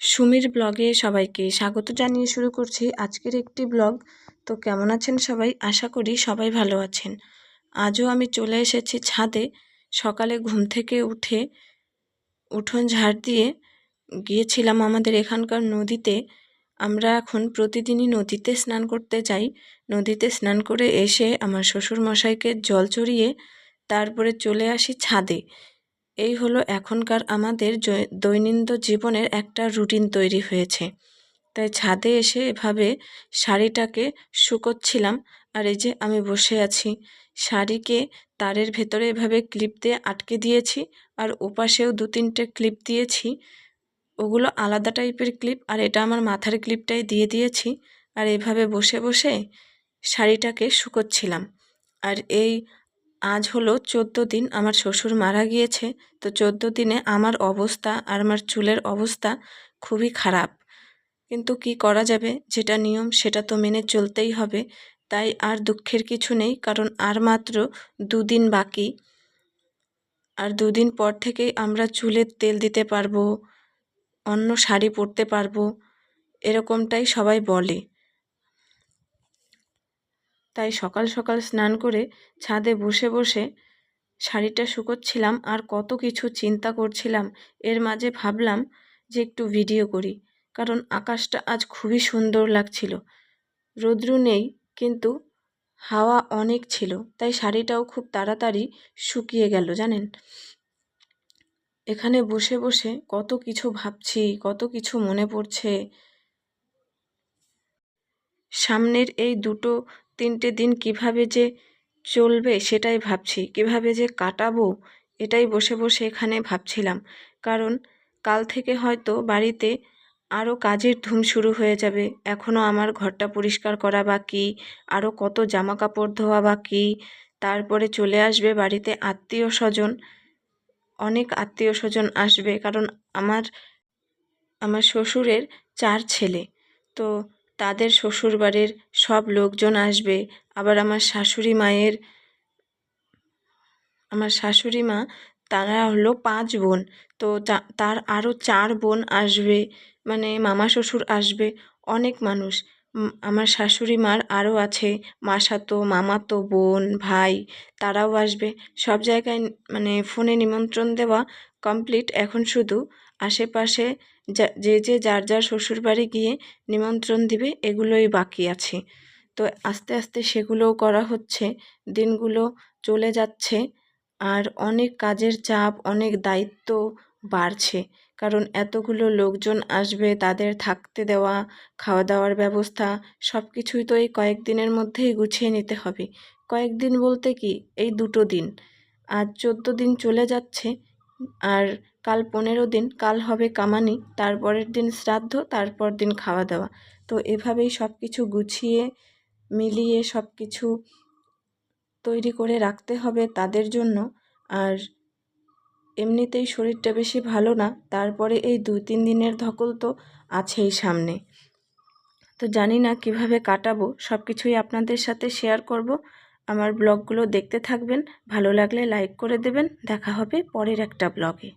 সুমির ব্লগে সবাইকে স্বাগত জানিয়ে শুরু করছি আজকের একটি ব্লগ। তো কেমন আছেন সবাই? আশা করি সবাই ভালো আছেন। আজও আমি চলে এসেছি ছাদে। সকালে ঘুম থেকে উঠে উঠোন ঝাড় দিয়ে গিয়েছিলাম আমাদের এখানকার নদীতে। আমরা এখন প্রতিদিনই নদীতে স্নান করতে যাই। নদীতে স্নান করে এসে আমার শ্বশুর মশাইকে জল চড়িয়ে তারপরে চলে আসি ছাদে। এই হলো এখনকার আমাদের দৈনন্দিন জীবনের একটা রুটিন তৈরি হয়েছে। তাই ছাদে এসে এভাবে শাড়িটাকে শুকোচ্ছিলাম আর এই যে আমি বসে আছি। শাড়িকে তারের ভেতরে এভাবে ক্লিপ দিয়ে আটকে দিয়েছি আর ওপাশেও দু তিনটে ক্লিপ দিয়েছি। ওগুলো আলাদা টাইপের ক্লিপ আর এটা আমার মাথার ক্লিপটাই দিয়ে দিয়েছি আর এভাবে বসে বসে শাড়িটাকে শুকোচ্ছিলাম। আর এই আজ হলো চোদ্দ দিন আমার শ্বশুর মারা গিয়েছে, তো চোদ্দ দিনে আমার অবস্থা আর আমার চুলের অবস্থা খুবই খারাপ। কিন্তু কি করা যাবে? যেটা নিয়ম সেটা তো মেনে চলতেই হবে। তাই আর দুঃখের কিছু নেই, কারণ আর মাত্র দুদিন বাকি। আর দুদিন পর থেকেই আমরা চুলের তেল দিতে পারব, অন্য শাড়ি পরতে পারব, এরকমটাই সবাই বলে। তাই সকাল সকাল স্নান করে ছাদে বসে বসে শাড়িটা শুকোচ্ছিলাম আর কত কিছু চিন্তা করছিলাম। এর মাঝে ভাবলাম যে একটু ভিডিও করি, কারণ আকাশটা আজ খুবই সুন্দর লাগছিল। রৌদ্রু নেই, কিন্তু হাওয়া অনেক ছিল, তাই শাড়িটাও খুব তাড়াতাড়ি শুকিয়ে গেল, জানেন? এখানে বসে বসে কত কিছু ভাবছি, কত কিছু মনে পড়ছে। সামনের এই দুটো তিনটে দিন কীভাবে যে চলবে সেটাই ভাবছি। কীভাবে যে কাটাবো এটাই বসে বসে এখানে ভাবছিলাম। কারণ কাল থেকে হয়তো বাড়িতে আরও কাজের ধুম শুরু হয়ে যাবে। এখনও আমার ঘরটা পরিষ্কার করা বাকি আরও কত জামা কাপড় ধোয়া বাকি, তারপরে চলে আসবে বাড়িতে আত্মীয় স্বজন, অনেক আত্মীয় স্বজন আসবে। কারণ আমার আমার শ্বশুরের চার ছেলে। তো তাদের শ্বশুরবাড়ির সব লোকজন আসবে। আবার আমার শাশুড়ি মায়ের, আমার শাশুড়ি মা, তারা হলো পাঁচ বোন। তো তার আরও চার বোন আসবে মানে মামা শ্বশুর আসবে, অনেক মানুষ। আমার শাশুড়ি মার আরও আছে। মাসাতো মামাতো বোন, ভাই, তারাও আসবে। সব জায়গায় মানে ফোনে নিমন্ত্রণ দেওয়া কমপ্লিট এখন শুধু। আশেপাশে যা, যে, যার যার শ্বশুরবাড়ি গিয়ে নিমন্ত্রণ দিবে, এগুলোই বাকি আছে। তো আস্তে আস্তে সেগুলোও করা হচ্ছে। দিনগুলো চলে যাচ্ছে। আর অনেক কাজের চাপ, অনেক দায়িত্ব বাড়ছে। কারণ এতগুলো লোকজন আসবে, তাদের থাকতে দেওয়া খাওয়া দাওয়ার ব্যবস্থা সব কিছুই তো এই কয়েকদিনের মধ্যেই গুছিয়ে নিতে হবে। কয়েকদিন বলতে কি, এই দুটো দিন। আজ চোদ্দ দিন চলে যাচ্ছে, আর কাল পনেরো দিন, কাল হবে কামানি, তারপরের দিন শ্রাদ্ধ, তারপর দিন খাওয়া দাওয়া তো এভাবেই সব কিছু গুছিয়ে, মিলিয়ে সব কিছু তৈরি করে রাখতে হবে তাদের জন্য। আর এমনিতেই শরীরটা বেশি ভালো না, তারপরে এই দু তিন দিনের ধকল তো আছেই সামনে। তো জানি না কীভাবে কাটাবো সব কিছুই আপনাদের সাথে শেয়ার করব। আমার ব্লগগুলো দেখতে থাকবেন, ভালো লাগলে লাইক করে দেবেন। দেখা হবে পরের একটা ব্লগে।